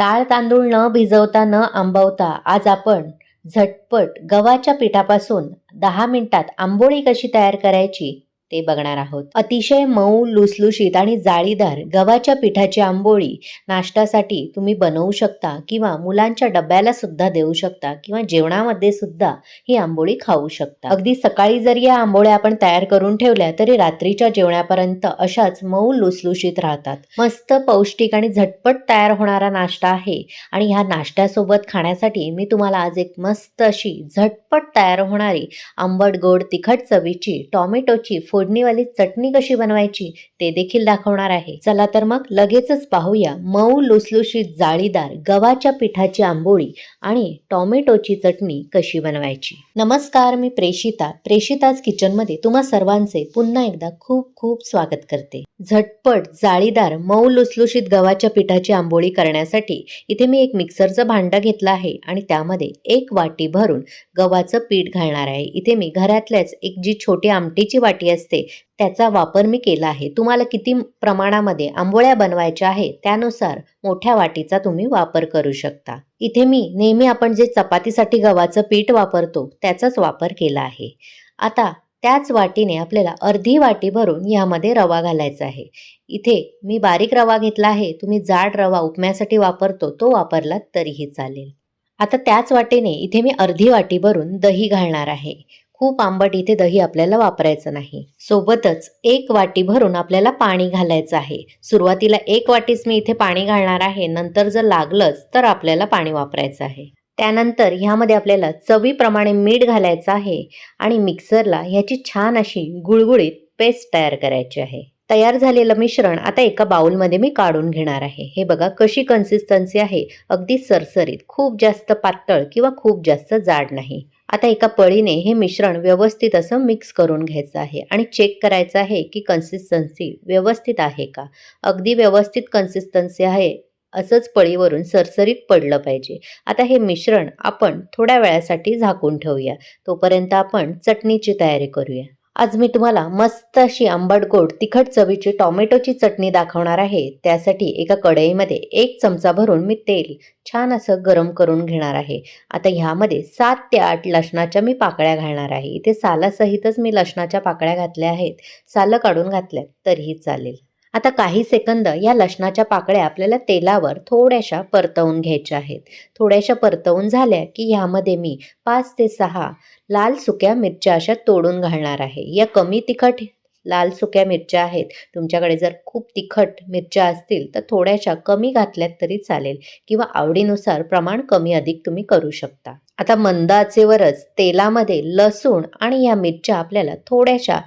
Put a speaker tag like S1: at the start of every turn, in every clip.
S1: डाळ तांदूळ न भिजवता न आंबवता आज आपण झटपट गव्हाच्या पिठापासून दहा मिनिटात आंबोळी कशी तयार करायची ते बघणार आहोत. अतिशय मऊ लुसलुशीत आणि जाळीदार गव्हाच्या पिठाची आंबोळी नाश्त्यासाठी तुम्ही बनवू शकता किंवा मुलांच्या डब्याला सुद्धा देऊ शकता किंवा जेवणामध्ये सुद्धा ही आंबोळी खाऊ शकता. अगदी सकाळी जर या आंबोळ्या आपण तयार करून ठेवल्या तरी रात्रीच्या जेवणापर्यंत अशाच मऊ लुसलुशीत राहतात. मस्त पौष्टिक आणि झटपट तयार होणारा नाश्ता आहे आणि ह्या नाश्त्यासोबत खाण्यासाठी मी तुम्हाला आज एक मस्त अशी झटपट तयार होणारी आंबट गोड तिखट चवीची टॉमॅटोची फोडणीवाली चटणी कशी बनवायची ते देखील दाखवणार आहे. चला तर मग लगेचच पाहूया मऊ लुसलुशीत जाळीदार गव्हाच्या पिठाची आंबोळी आणि टॉमॅटोची चटणी कशी बनवायची. नमस्कार मी प्रेषिता प्रेषिताज किचनमध्ये तुम्हा सर्वांचे पुन्हा एकदा खूप खूप स्वागत करते. झटपट जाळीदार मऊ लुसलुशीत गव्हाच्या पिठाची आंबोळी करण्यासाठी इथे मी एक मिक्सरचं भांडं घेतलं आहे आणि त्यामध्ये एक वाटी भरून गव्हाचं पीठ घालणार आहे. इथे मी घरातल्याच एक जी छोटी आमटीची वाटी असते त्याचा वापर मी केला आहे. तुम्हाला किती प्रमाणामध्ये आंबोळ्या बनवायच्या आहे त्यानुसार मोठ्या वाटीचा तुम्ही वापर करू शकता. इथे मी नेहमी आपण जे चपातीसाठी गव्हाचं पीठ वापरतो त्याचाच वापर केला आहे. आता त्याच वाटीने आपल्याला अर्धी वाटी भरून यामध्ये रवा घालायचा आहे. इथे मी बारीक रवा घेतला आहे. तुम्ही जाड रवा उपम्यासाठी वापरतो तो वापरला तरीही चालेल. आता त्याच वाटेने इथे मी अर्धी वाटी भरून दही घालणार आहे. खूप आंबट इथे दही आपल्याला वापरायचं नाही. सोबतच एक वाटी भरून आपल्याला पाणी घालायचं आहे. सुरुवातीला एक वाटीच मी इथे पाणी घालणार आहे. नंतर जर लागलंच तर आपल्याला पाणी वापरायचं आहे. त्यानंतर ह्यामध्ये आपल्याला चवीप्रमाणे मीठ घालायचं आहे आणि मिक्सरला ह्याची छान अशी गुळगुळीत पेस्ट तयार करायची आहे. तयार झालेलं मिश्रण आता एका बाउलमध्ये मी काढून घेणार आहे. हे बघा कशी कन्सिस्टन्सी आहे. अगदी सरसरीत. खूप जास्त पातळ किंवा खूप जास्त जाड नाही. आता एका पळीने हे मिश्रण व्यवस्थित असं मिक्स करून घ्यायचं आहे. आणि चेक करायचं आहे की कन्सिस्टन्सी व्यवस्थित आहे का? अगदी व्यवस्थित कन्सिस्टन्सी आहे असंच पळीवरून सरसरीत पडलं पाहिजे. आता हे मिश्रण आपण थोड्या वेळासाठी झाकून ठेवूया. तोपर्यंत आपण चटणीची तयारी करूया. आज मी तुम्हाला मस्त अशी आंबट गोड तिखट चवीची टॉमॅटोची चटणी दाखवणार आहे. त्यासाठी एका कढईमध्ये एक चमचा भरून मी तेल छान असं गरम करून घेणार आहे. आता ह्यामध्ये सात ते आठ लसणाच्या मी पाकळ्या घालणार आहे. इथे सालासहितच मी लसणाच्या पाकळ्या घातल्या आहेत. सालं काढून घातल्या तरीही चालेल. आता काही सेकंद या लसणाच्या पाकळ्या आपल्याला तेलावर थोड्याशा परतवून घ्यायच्या आहेत. थोड्याशा परतवून झाल्या की ह्यामध्ये मी पाच ते सहा लाल सुक्या मिरच्या अशा तोडून घालणार आहे. या कमी तिखट लाल सुक्या मिरच्या आहेत. तुमच्याकडे जर खूप तिखट मिरच्या असतील तर थोड्याशा कमी घातल्यात तरी चालेल किंवा आवडीनुसार प्रमाण कमी अधिक तुम्ही करू शकता. आता मंद आचेवरच तेलामध्ये लसूण आणि या मिरच्या आपल्याला थोड्याशा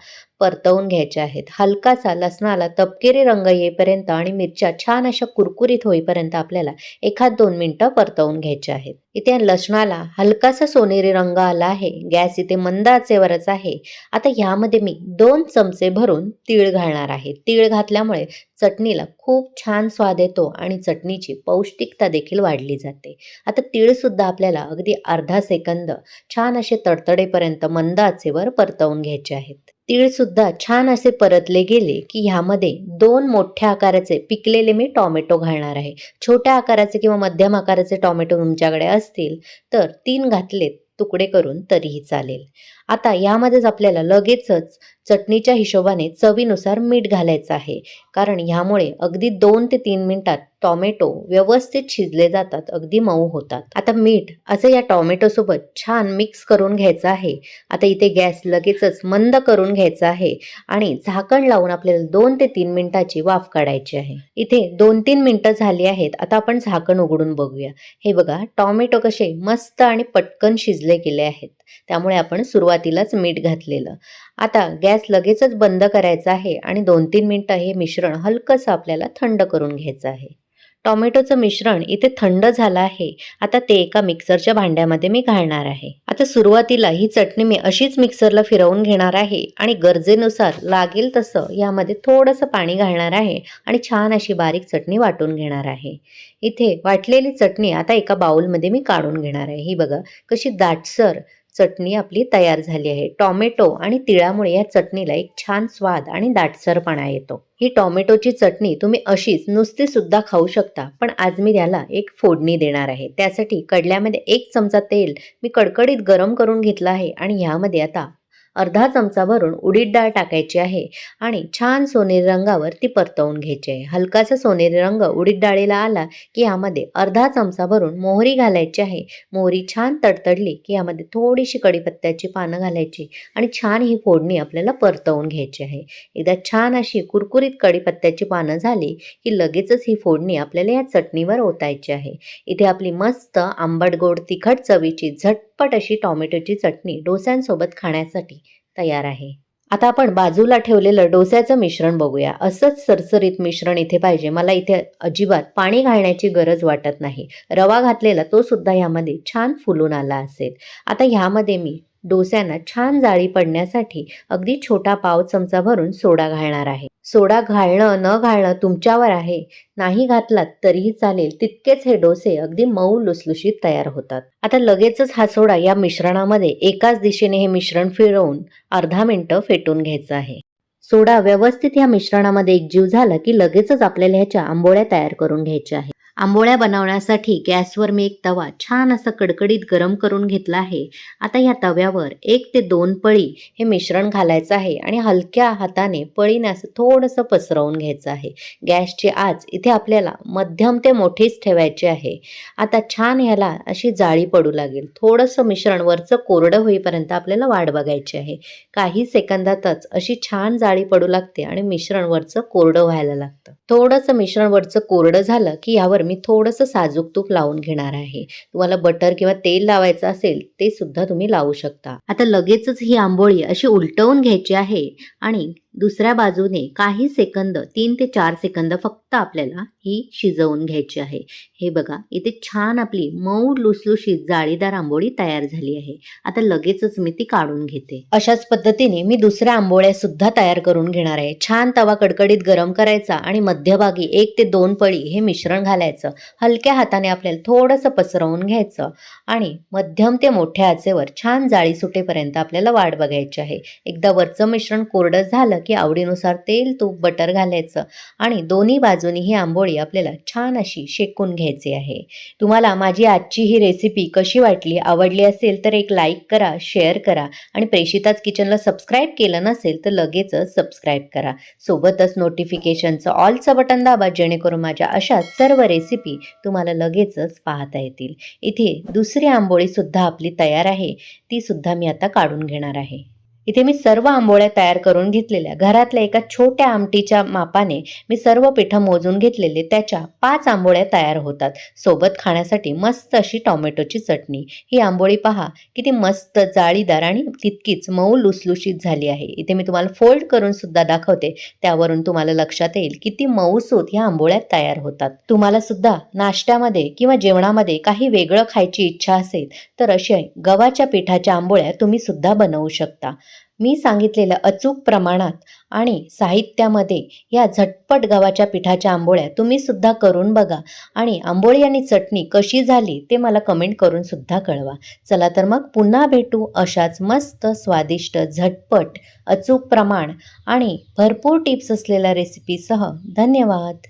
S1: परतवून घ्यायचे आहेत. हलकासा लसणाला तपकिरी रंग येईपर्यंत आणि मिरच्या छान अशा कुरकुरीत होईपर्यंत आपल्याला एखाद दोन मिनटं परतवून घ्यायचे आहेत. इथे लसणाला हलकासा सोनेरी रंग आला आहे. गॅस इथे मंद आचेवरच आहे. आता ह्यामध्ये मी दोन चमचे भरून तीळ घालणार आहे. तीळ घातल्यामुळे चटणीला खूप छान स्वाद येतो आणि चटणीची पौष्टिकता देखील वाढली जाते. आता तीळसुद्धा आपल्याला अगदी अर्धा सेकंद छान असे तडतडेपर्यंत मंद आचेवर परतवून घ्यायचे आहेत. तीळसुद्धा छान असे परतले गेले की ह्यामध्ये दोन मोठ्या आकाराचे पिकलेले मी टॉमॅटो घालणार आहे. छोट्या आकाराचे किंवा मध्यम आकाराचे टॉमॅटो तुमच्याकडे असतील असतील तर तीन घातलेत तुकडे करून तरीही चालेल. आता यामध्येच आपल्याला लगेचच चटणीच्या हिशोबाने चवीनुसार मीठ घालायचं आहे. कारण ह्यामुळे अगदी दोन ते तीन मिनिटात टॉमॅटो व्यवस्थित शिजले जातात अगदी मऊ होतात. आता मीठ असं या टॉमॅटोसोबत छान मिक्स करून घ्यायचं आहे. आता इथे गॅस लगेचच मंद करून घ्यायचा आहे आणि झाकण लावून आपल्याला दोन ते तीन मिनिटाची वाफ काढायची आहे. इथे दोन तीन मिनिटं झाली आहेत. आता आपण झाकण उघडून बघूया. हे बघा टॉमॅटो कसे मस्त आणि पटकन शिजले गेले आहेत. त्यामुळे आपण सुरुवातीलाच मीठ घातलेलं. आता गॅस लगेचच बंद करायचा आहे आणि दोन तीन मिनटं हे मिश्रण हलकंसं आपल्याला थंड करून घ्यायचं आहे. टॉमॅटोचं मिश्रण इथे थंड झालं आहे. आता ते एका मिक्सरच्या भांड्यामध्ये मी घालणार आहे. आता सुरुवातीला ही चटणी मी अशीच मिक्सरला फिरवून घेणार आहे आणि गरजेनुसार लागेल तसं यामध्ये थोडंसं पाणी घालणार आहे आणि छान अशी बारीक चटणी वाटून घेणार आहे. इथे वाटलेली चटणी आता एका बाउलमध्ये मी काढून घेणार आहे. ही बघा कशी दाटसर चटणी आपली तयार झाली आहे. टॉमॅटो आणि तिळामुळे या चटणीला एक छान स्वाद आणि दाटसरपणा येतो. ही टॉमॅटोची चटणी तुम्ही अशीच नुसती सुद्धा खाऊ शकता पण आज मी त्याला एक फोडणी देणार आहे. त्यासाठी कडल्यामध्ये एक चमचा तेल मी कडकडीत गरम करून घेतलं आहे आणि ह्यामध्ये आता अर्धा चमचा भरून उडीद डाळ टाकायची आहे आणि छान सोनेरी रंगावर ती परतवून घ्यायची आहे. हलकासा सोनेरी रंग उडीद डाळीला आला की यामध्ये अर्धा चमचा भरून मोहरी घालायची आहे. मोहरी छान तडतडली की यामध्ये थोडीशी कडीपत्त्याची पानं घालायची आणि छान ही फोडणी आपल्याला परतवून घ्यायची आहे. एकदा छान अशी कुरकुरीत कढीपत्त्याची पानं झाली की लगेचच ही फोडणी आपल्याला या चटणीवर ओतायची आहे. इथे आपली मस्त आंबट गोड तिखट चवीची झट झटपट अशी टॉमॅटोची चटणी डोस्यांसोबत खाण्यासाठी तयार आहे. आता आपण बाजूला ठेवलेलं डोस्याचं मिश्रण बघूया. असंच सरसरीत मिश्रण इथे पाहिजे. मला इथे अजिबात पाणी घालण्याची गरज वाटत नाही. रवा घातलेला तो सुद्धा ह्यामध्ये छान फुलून आला असेल. आता ह्यामध्ये मी डोस्यांना छान जाळी पडण्यासाठी अगदी छोटा पाव चमचा भरून सोडा घालणार आहे. सोडा घालणं न घालणं तुमच्यावर आहे. नाही घातलात तरीही चालेल. तितकेच हे डोसे अगदी मऊ लुसलुशीत तयार होतात. आता लगेचच हा सोडा या मिश्रणामध्ये एकाच दिशेने हे मिश्रण फिरवून अर्धा मिनिटं फेटून घ्यायचं आहे. सोडा व्यवस्थित या मिश्रणामध्ये एकजीव झाला की लगेचच आपल्याला ह्याच्या आंबोळ्या तयार करून घ्यायच्या आहे आंबोळ्या बनवण्यासाठी गॅसवर मी एक तवा छान असा कडकडीत गरम करून घेतला आहे. आता ह्या तव्यावर एक ते दोन पळी हे मिश्रण घालायचं आहे आणि हलक्या हाताने पळीने असं थोडंसं पसरवून घ्यायचं आहे. गॅसची आज इथे आपल्याला मध्यम ते मोठीच ठेवायची आहे. आता छान ह्याला अशी जाळी पडू लागेल. थोडंसं मिश्रण वरचं कोरडं होईपर्यंत आपल्याला वाढ बघायची आहे. काही सेकंदातच अशी छान जाळी पडू लागते आणि मिश्रण वरचं कोरडं व्हायला लागतं. थोडंसं मिश्रण वरचं कोरडं झालं की यावर मी थोडंसं साजूक तूप लावून घेणार आहे. तुम्हाला बटर किंवा तेल लावायचं असेल ते सुद्धा तुम्ही लावू शकता. आता लगेचच ही आंबोळी अशी उलटवून घ्यायची आहे आणि दुसऱ्या बाजूने काही सेकंद तीन ते चार सेकंद फक्त आपल्याला ही शिजवून घ्यायची आहे. हे बघा इथे छान आपली मऊ लुसलुशीत जाळीदार आंबोळी तयार झाली आहे. आता लगेचच मी ती काढून घेते. अशाच पद्धतीने मी दुसऱ्या आंबोळ्या सुद्धा तयार करून घेणार आहे. छान तवा कडकडीत गरम करायचा आणि मध्यभागी एक ते दोन पळी हे मिश्रण घालायचं. हलक्या हाताने आपल्याला थोडंसं पसरवून घ्यायचं आणि मध्यम ते मोठ्या आचेवर छान जाळी सुटेपर्यंत आपल्याला वाट बघायची आहे. एकदा वरचं मिश्रण कोरडं झालं की आवडीनुसार तेल तूप बटर घालायचं. आणि दोन्ही बाजूनी ही आंबोळी आपल्याला छान अशी शेकून घ्यायची आहे. तुम्हाला माझी आजची ही रेसिपी कशी वाटली आवडली असेल तर एक लाईक करा शेअर करा आणि प्रेषिताच किचनला सबस्क्राईब केलं नसेल तर लगेचच सबस्क्राईब करा. सोबतच नोटिफिकेशनचं ऑलचं बटन दाबा जेणेकरून माझ्या अशा सर्व रेसिपी तुम्हाला लगेचच पाहता येतील. इथे दुसरी आंबोळीसुद्धा आपली तयार आहे. ती सुद्धा मी आता काढून घेणार आहे. इथे मी सर्व आंबोळ्या तयार करून घेतलेल्या. घरातल्या एका छोट्या आमटीच्या मापाने मी सर्व पिठं मोजून घेतलेले. त्याच्या पाच आंबोळ्या तयार होतात. सोबत खाण्यासाठी मस्त अशी टोमॅटोची चटणी. ही आंबोळी पहा किती मस्त जाळीदार आणि तितकीच मऊ लुसलुशीत झाली आहे. इथे मी तुम्हाला फोल्ड करून सुद्धा दाखवते. त्यावरून तुम्हाला लक्षात येईल किती मऊसूत ह्या आंबोळ्या तयार होतात. तुम्हाला सुद्धा नाश्त्यामध्ये किंवा जेवणामध्ये काही वेगळं खायची इच्छा असेल तर अशा गव्हाच्या पिठाच्या आंबोळ्या तुम्ही सुद्धा बनवू शकता. मी सांगितलेलं अचूक प्रमाणात आणि साहित्यामध्ये या झटपट गव्हाच्या पिठाच्या आंबोळ्या तुम्हीसुद्धा करून बघा. आणि आंबोळी आणि चटणी कशी झाली ते मला कमेंट करून सुद्धा कळवा. चला तर मग पुन्हा भेटू अशाच मस्त स्वादिष्ट झटपट अचूक प्रमाण आणि भरपूर टिप्स असलेल्या रेसिपीसह धन्यवाद.